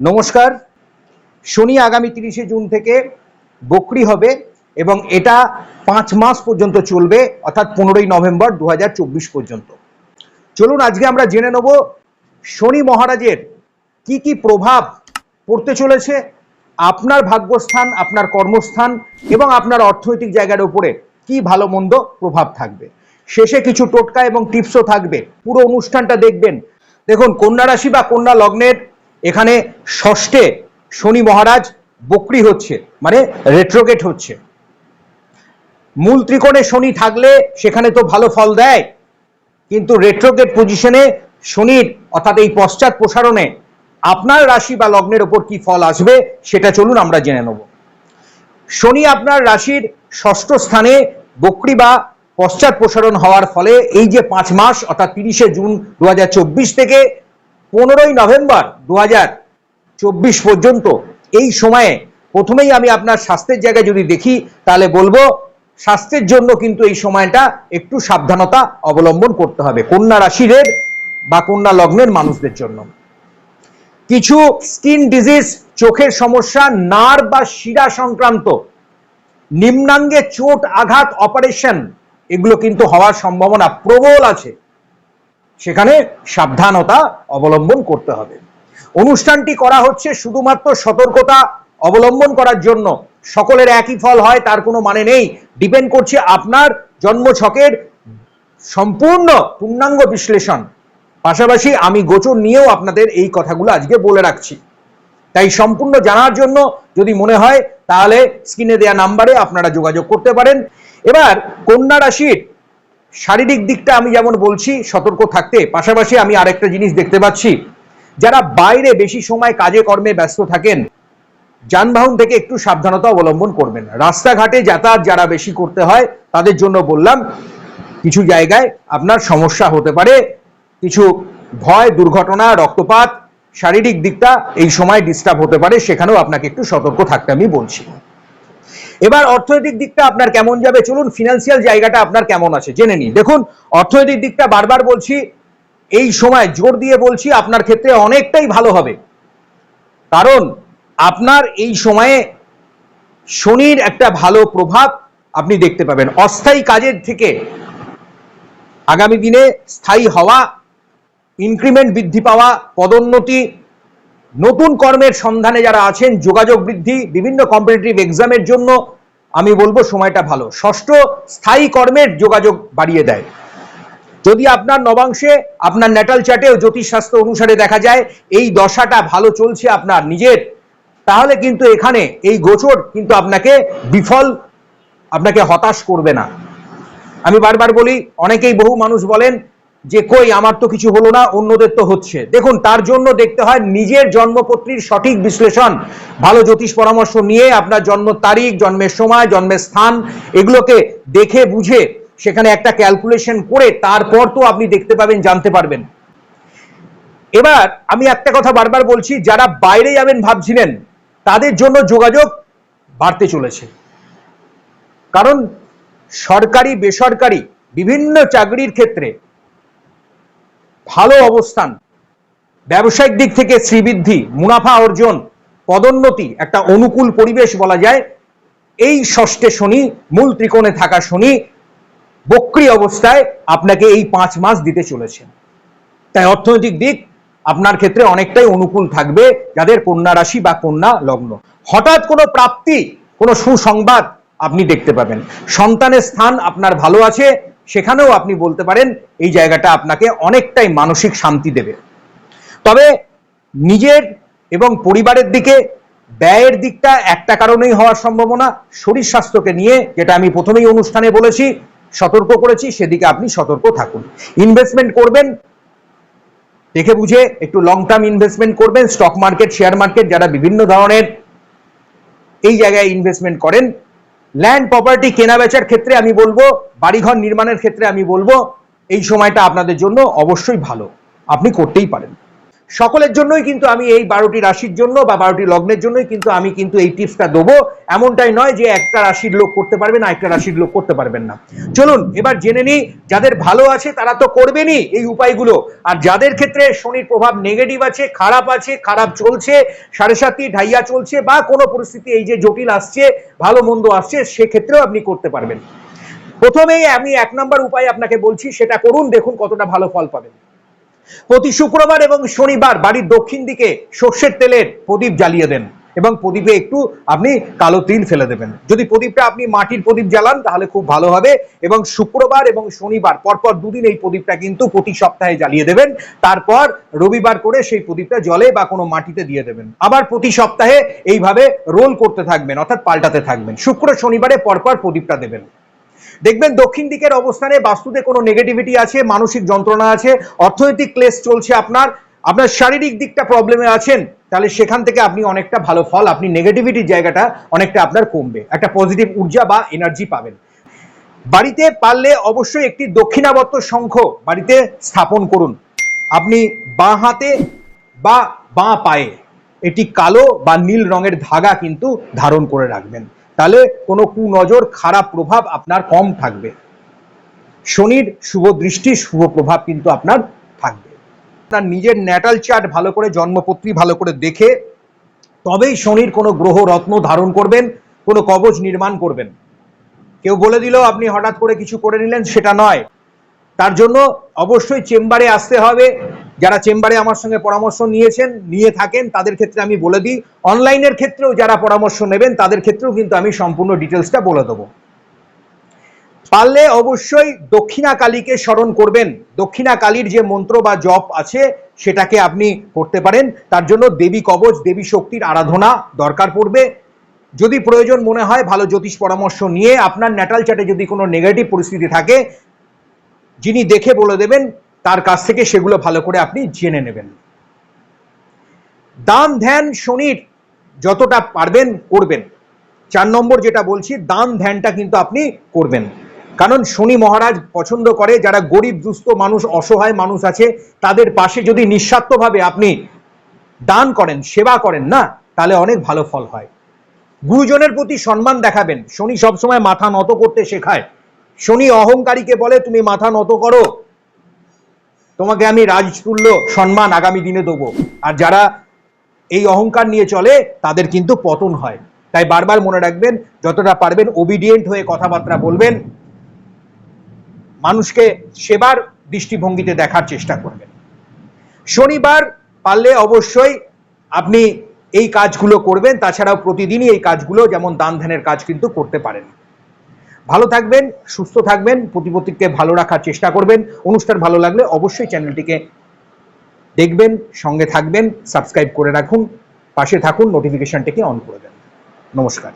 নমস্কার। শনি আগামী তিরিশে জুন থেকে বকরি হবে এবং এটা পাঁচ মাস পর্যন্ত চলবে, অর্থাৎ পনেরোই নভেম্বর দু হাজার চব্বিশ পর্যন্ত। চলুন আজকে আমরা জেনে নেব শনি মহারাজের কি কি প্রভাব পড়তে চলেছে, আপনার ভাগ্যস্থান, আপনার কর্মস্থান এবং আপনার অর্থনৈতিক জায়গার উপরে কি ভালো মন্দ প্রভাব থাকবে। শেষে কিছু টোটকা এবং টিপসও থাকবে। পুরো অনুষ্ঠানটা দেখবেন। দেখুন, কন্যা রাশি বা কন্যা লগ্নের এখানে ষষ্ঠে শনি মহারাজ বকরি হচ্ছে মানে রেট্রোগেট হচ্ছে। মূল ত্রিকোণে শনি থাকলে সেখানে তো ভালো ফল দেয়, কিন্তু রেট্রোগেট পজিশনে শনির, অর্থাৎ এই পশ্চাৎ প্রসারণে আপনার রাশি বা লগ্নের ওপর কি ফল আসবে সেটা চলুন আমরা জেনে নেব। শনি আপনার রাশির ষষ্ঠ স্থানে বকরি বা পশ্চাৎ প্রসারণ হওয়ার ফলে এই যে পাঁচ মাস, অর্থাৎ তিরিশে জুন দু হাজার চব্বিশ থেকে পনেরোই নভেম্বর দু চব্বিশ পর্যন্ত এই সময়ে প্রথমেই আমি আপনার স্বাস্থ্যের জায়গায় যদি দেখি, তাহলে বলব স্বাস্থ্যের জন্য কিন্তু এই সময়টা একটু সাবধানতা অবলম্বন করতে হবে কন্যা রাশির বা কন্যা লগ্নের মানুষদের জন্য। কিছু স্কিন ডিজিজ, চোখের সমস্যা নার বা শিরা সংক্রান্ত, নিম্নাঙ্গে চোট আঘাত, অপারেশন, এগুলো কিন্তু হওয়ার সম্ভাবনা প্রবল আছে। সেখানে সাবধানতা অবলম্বন করতে হবে। অনুষ্ঠানটি করা হচ্ছে শুধুমাত্র সতর্কতা অবলম্বন করার জন্য। সকলের একই ফল হয়, তার কোনো মানে নেই। ডিপেন্ড করছে আপনার জন্মছকের সম্পূর্ণ পূর্ণাঙ্গ বিশ্লেষণ। পাশাপাশি আমি গোচর নিয়েও আপনাদের এই কথাগুলো আজকে বলে রাখছি। তাই সম্পূর্ণ জানার জন্য যদি মনে হয়, তাহলে স্ক্রিনে দেওয়া নাম্বারে আপনারা যোগাযোগ করতে পারেন। এবার কন্যা রাশির শারীরিক দিকটা আমি যেমন বলছি, সতর্ক থাকতে। পাশাপাশি আমি আরেকটা জিনিস দেখতে পাচ্ছি। যারা বাইরে বেশি সময় কাজে কর্মে ব্যস্ত থাকেন, যানবাহন থেকে একটু সাবধানতা অবলম্বন করবেন। রাস্তাঘাটে যাতায়াত যারা বেশি করতে হয়, তাদের জন্য বললাম, কিছু জায়গায় আপনার সমস্যা হতে পারে। কিছু ভয়, দুর্ঘটনা, রক্তপাত, শারীরিক দিকটা এই সময় ডিস্টার্ব হতে পারে, সেখানেও আপনাকে একটু সতর্ক থাকতে আমি বলছি। এবার অর্থনৈতিক দিকটা আপনার কেমন যাবে? চলুন ফিনান্সিয়াল জায়গাটা আপনার কেমন আছে জেনে নিন দেখুন, অর্থনৈতিক দিকটা বারবার বলছি, এই সময় জোর দিয়ে বলছি, আপনার ক্ষেত্রে অনেকটাই ভালো হবে। কারণ আপনার এই সময়ে শনির একটা ভালো প্রভাব আপনি দেখতে পাবেন। অস্থায়ী কাজের থেকে আগামী দিনে স্থায়ী হওয়া ইনক্রিমেন্ট বৃদ্ধি পাওয়া, পদোন্নতি নতুন কর্মের সন্ধানে যারা আছেন, যোগাযোগ বৃদ্ধি, বিভিন্ন কম্পিটিটিভ এক্সামের জন্য, আমি বলব সময়টা ভালো। ষষ্ঠ, স্থায়ী কর্মের যোগাযোগ বাড়িয়ে দেয়। যদি আপনার নবাংশে, আপনার ন্যাটাল চার্টেও জ্যোতিষশাস্ত্র অনুসারে দেখা যায়, এই দশাটা ভালো চলছে আপনার নিজের, তাহলে কিন্তু এখানে এই গোচর কিন্তু আপনাকে বিফল, আপনাকে হতাশ করবে না। আমি বারবার বলি, অনেকেই বহু মানুষ বলেন যে কই আমার তো কিছু হলো না, অন্যদের তো হচ্ছে। দেখুন, তার জন্য দেখতে হয় নিজের জন্মপত্রীর সঠিক বিশ্লেষণ। ভালো জ্যোতিষ পরামর্শ নিয়ে আপনার জন্ম তারিখ, জন্মের সময়, জন্মের স্থান, এগুলোকে দেখে বুঝে সেখানে একটা ক্যালকুলেশন করে তারপর তো আপনি দেখতে পাবেন, জানতে পারবেন। এবার আমি একটা কথা বারবার বলছি, যারা বাইরে যাবেন ভাবছিলেন, তাদের জন্য যোগাযোগ বাড়তে চলেছে। কারণ সরকারি, বেসরকারি বিভিন্ন চাকরির ক্ষেত্রে ভালো অবস্থান, ব্যবসায়িক দিক থেকে শ্রীবৃদ্ধি, মুনাফা অর্জন, পদোন্নতি, একটা অনুকূল পরিবেশ বলা যায়। এই ষষ্ঠে শনি, মূল ত্রিকোণে থাকা শনি, বক্রি অবস্থায় আপনাকে এই পাঁচ মাস দিতে চলেছে। তাই অর্থনৈতিক দিক আপনার ক্ষেত্রে অনেকটাই অনুকূল থাকবে যাদের কন্যা রাশি বা কন্যা লগ্ন। হঠাৎ কোনো প্রাপ্তি, কোনো সুসংবাদ আপনি দেখতে পাবেন। সন্তানের স্থান আপনার ভালো আছে সেখানেও আপনি বলতে পারেন এই জায়গাটা আপনাকে অনেকটাই মানসিক শান্তি দেবে। তবে নিজের এবং পরিবারের দিকে ব্যয়ের দিকটা একটা কারণেই হওয়ার সম্ভাবনা, শরীর স্বাস্থ্যকে নিয়ে যেটা আমি প্রথমেই অনুষ্ঠানে বলেছি, সতর্ক করেছি, সেদিকে আপনি সতর্ক থাকুন। ইনভেস্টমেন্ট করবেন, দেখে বুঝে একটু লং টার্ম ইনভেস্টমেন্ট করবেন স্টক মার্কেট শেয়ার মার্কেট যারা বিভিন্ন ধরনের এই জায়গায় ইনভেস্টমেন্ট করেন ল্যান্ড প্রপার্টি কেনা বেচার ক্ষেত্রে আমি বলব, বাড়িঘর নির্মাণের ক্ষেত্রে আমি বলব, এই সময়টা আপনাদের জন্য অবশ্যই ভালো। আপনি করতেই পারেন। সকলের জন্যই কিন্তু আমি এই বারোটি রাশির জন্য বা বারোটি লগ্নের জন্যই কিন্তু আমি কিন্তু এই টিপসটা দেবো। এমনটাই নয় যে একটা রাশির লোক করতে পারবে না একটা রাশির লোক করতে পারবেন না। চলুন, এবার জেনে নিই, যাদের ভালো আছে তারা তো করবেনই এই উপায়গুলো। আর যাদের ক্ষেত্রে শনির প্রভাব নেগেটিভ আছে, খারাপ আছে, খারাপ চলছে, সাড়ে সাতটি ঢাইয়া চলছে বা কোনো পরিস্থিতি এই যে জটিল আসছে, ভালো মন্দ আসছে, সেক্ষেত্রেও আপনি করতে পারবেন। প্রথমেই আমি এক নম্বর উপায় আপনাকে বলছি, সেটা করুন, দেখুন কতটা ভালো ফল পাবেন। প্রতি শুক্রবার এবং শনিবার বাড়ির দক্ষিণ দিকে সর্ষের তেলের প্রদীপ জ্বালিয়ে দেন এবং প্রদীপে একটু আপনি কালো তিল ফেলে দেবেন। যদি প্রদীপটা আপনি মাটির প্রদীপ জ্বালান, তাহলে খুব ভালো হবে এবং শুক্রবার এবং শনিবার পরপর দুদিন এই প্রদীপটা কিন্তু প্রতি সপ্তাহে জ্বালিয়ে দেবেন। তারপর রবিবার করে সেই প্রদীপটা জলে বা কোনো মাটিতে দিয়ে দেবেন। আবার প্রতি সপ্তাহে এইভাবে রোল করতে থাকবেন, অর্থাৎ পাল্টাতে থাকবেন। শুক্র শনিবারে পরপর প্রদীপটা দেবেন। দেখবেন দক্ষিণ দিকের অবস্থানে বাস্তুতে কোনো নেগেটিভিটি আছে, মানসিক যন্ত্রণা আছে, অর্থনৈতিক ক্লেশ চলছে আপনার আপনার শারীরিক দিকটা প্রবলেমে আছেন, তাহলে সেখান থেকে আপনি অনেকটা ভালো ফল, আপনি নেগেটিভিটির জায়গাটা অনেকটা আপনার কমবে, একটা পজিটিভ ঊর্জা বা এনার্জি পাবেন। বাড়িতে পারলে অবশ্যই একটি দক্ষিণাবর্ত শঙ্খ বাড়িতে স্থাপন করুন। আপনি বাঁ হাতে বা বাঁ পায়ে, এটি কালো বা নীল রঙের ধাগা কিন্তু ধারণ করে রাখবেন। তাহলে কোনো কুনজর খারাপ প্রভাব আপনার কম থাকবে। শনির শুভ দৃষ্টি, শুভ প্রভাব কিন্তু আপনার থাকবে। আপনার নিজের ন্যাটাল চার্ট ভালো করে, জন্মপত্রী ভালো করে দেখে, তবেই শনির কোনো গ্রহ রত্ন ধারণ করবেন, কোনো কবচ নির্মাণ করবেন। কেউ বলে দিল, আপনি হঠাৎ করে কিছু করে নিলেন? সেটা নয়। তার জন্য অবশ্যই চেম্বারে আসতে হবে। যারা চেম্বারে আমার সঙ্গে পরামর্শ নিয়েছেন, নিয়ে থাকেন, তাদের ক্ষেত্রে আমি বলে দিই, অনলাইনের ক্ষেত্রেও যারা পরামর্শ নেবেন, তাদের ক্ষেত্রেও কিন্তু আমি সম্পূর্ণ ডিটেলসটা বলে দেবো। পারলে অবশ্যই দক্ষিণা কালীকে স্মরণ করবেন। দক্ষিণা কালীর যে মন্ত্র বা জপ আছে, সেটাকে আপনি করতে পারেন। তার জন্য দেবী কবচ, দেবী শক্তির আরাধনা দরকার পড়বে। যদি প্রয়োজন মনে হয়, ভালো জ্যোতিষ পরামর্শ নিয়ে আপনার ন্যাটাল চ্যাটে যদি কোনো নেগেটিভ পরিস্থিতি থাকে, যিনি দেখে বলে দেবেন তার কাছ থেকে সেগুলো ভালো করে আপনি জেনে নেবেন। দান, ধ্যান, শনির যতটা পারবেন করবেন। চার নম্বর যেটা বলছি, দান, ধ্যানটা কিন্তু আপনি করবেন। কারণ শনি মহারাজ পছন্দ করে, যারা গরিব, দুস্থ মানুষ, অসহায় মানুষ আছে, তাদের পাশে যদি নিঃস্বার্থভাবে আপনি দান করেন, সেবা করেন না, তাহলে অনেক ভালো ফল হয়। গুরুজনের প্রতি সম্মান দেখাবেন। শনি সবসময় মাথা নত করতে শেখায়। শনি অহংকারীকে বলে, তুমি মাথা নত করো। তোমাকে আমি রাজতুল্য সম্মান আগামী দিনে দেবো। আর যারা এই অহংকার নিয়ে চলে, তাদের কিন্তু পতন হয়। তাই বারবার মনে রাখবেন, যতটা পারবেন ওবিডিয়েন্ট হয়ে কথাবার্তা বলবেন। মানুষকে সেবার দৃষ্টিভঙ্গিতে দেখার চেষ্টা করবেন। শনিবার পারলে অবশ্যই আপনি এই কাজগুলো করবেন। তাছাড়াও প্রতিদিনই এই কাজগুলো, যেমন দান ধ্যানের কাজ কিন্তু করতে পারেন। ভালো থাকবেন, সুস্থ থাকবেন, প্রতিপত্তিকে ভালো রাখার চেষ্টা করবেন। অনুষ্ঠান ভালো লাগলে অবশ্যই চ্যানেলটিকে দেখবেন, সঙ্গে থাকবেন, সাবস্ক্রাইব করে রাখুন, পাশে থাকুন নোটিফিকেশনটিকে অন করে দেন। নমস্কার।